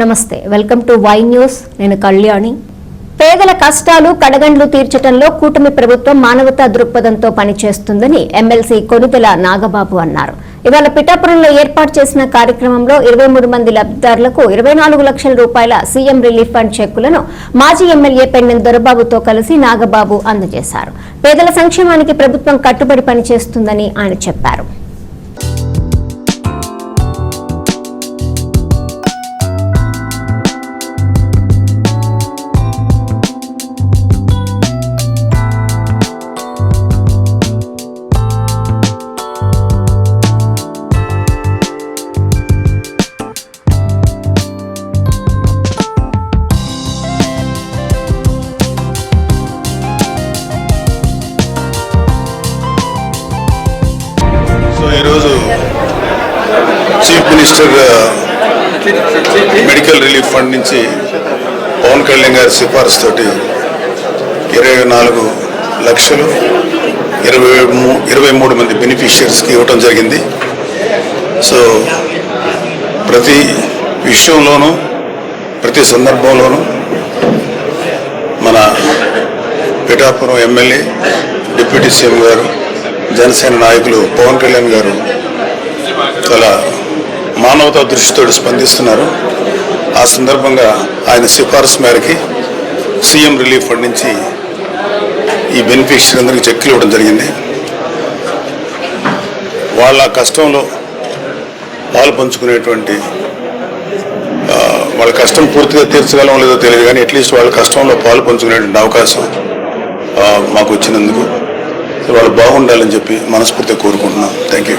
నమస్తే welcome to Y news. నేను కళ్యాణి. పేదల కష్టాలు కడగండ్లు తీర్చడంలో కూటమి ప్రభుత్వం మానవతా దృక్పథంతో పనిచేస్తుందని ఎమ్మెల్సీ కొనుదెల నాగబాబు అన్నారు. ఇవాళ పిఠాపురంలో ఏర్పాటు చేసిన కార్యక్రమంలో ఇరవై మూడు మంది లబ్ధిదారులకు ఇరవై నాలుగు లక్షల రూపాయల సీఎం రిలీఫ్ ఫండ్ చెక్కులను మాజీ ఎమ్మెల్యే పెన్నెల దొరబాబుతో కలిసి నాగబాబు అందజేశారు. పేదల సంక్షేమానికి ప్రభుత్వం కట్టుబడి పనిచేస్తుందని ఆయన చెప్పారు. Chief minister medical relief fund నుంచి పవన్ కళ్యాణ్ గారి సిఫార్సు తోటి ఇరవై నాలుగు లక్షలు ఇరవై మూ- ఇరవై మూడు మంది బెనిఫిషియర్స్కి ఇవ్వటం జరిగింది. సో ప్రతి విషయంలోనూ ప్రతి సందర్భంలోనూ మన పిఠాపురం ఎమ్మెల్యే డిప్యూటీ సీఎం గారు జనసేన నాయకులు పవన్ కళ్యాణ్ గారు చాలా మానవతా దృష్టితో స్పందిస్తున్నారు. ఆ సందర్భంగా ఆయన సిఫారసు మేరకి సీఎం రిలీఫ్ ఫండ్ నుంచి ఈ బెనిఫిషియరీ అందరికీ చెక్కులు ఇవ్వడం జరిగింది. వాళ్ళ కష్టంలో పాలు పంచుకునేటువంటి వాళ్ళ కష్టం పూర్తిగా తీర్చగలం లేదో తెలియదు కానీ అట్లీస్ట్ వాళ్ళ కష్టంలో పాలు పంచుకునేటువంటి అవకాశం మాకు వచ్చినందుకు వాళ్ళు బాగుండాలని చెప్పి మనస్ఫూర్తిగా కోరుకుంటున్నాం. Thank you.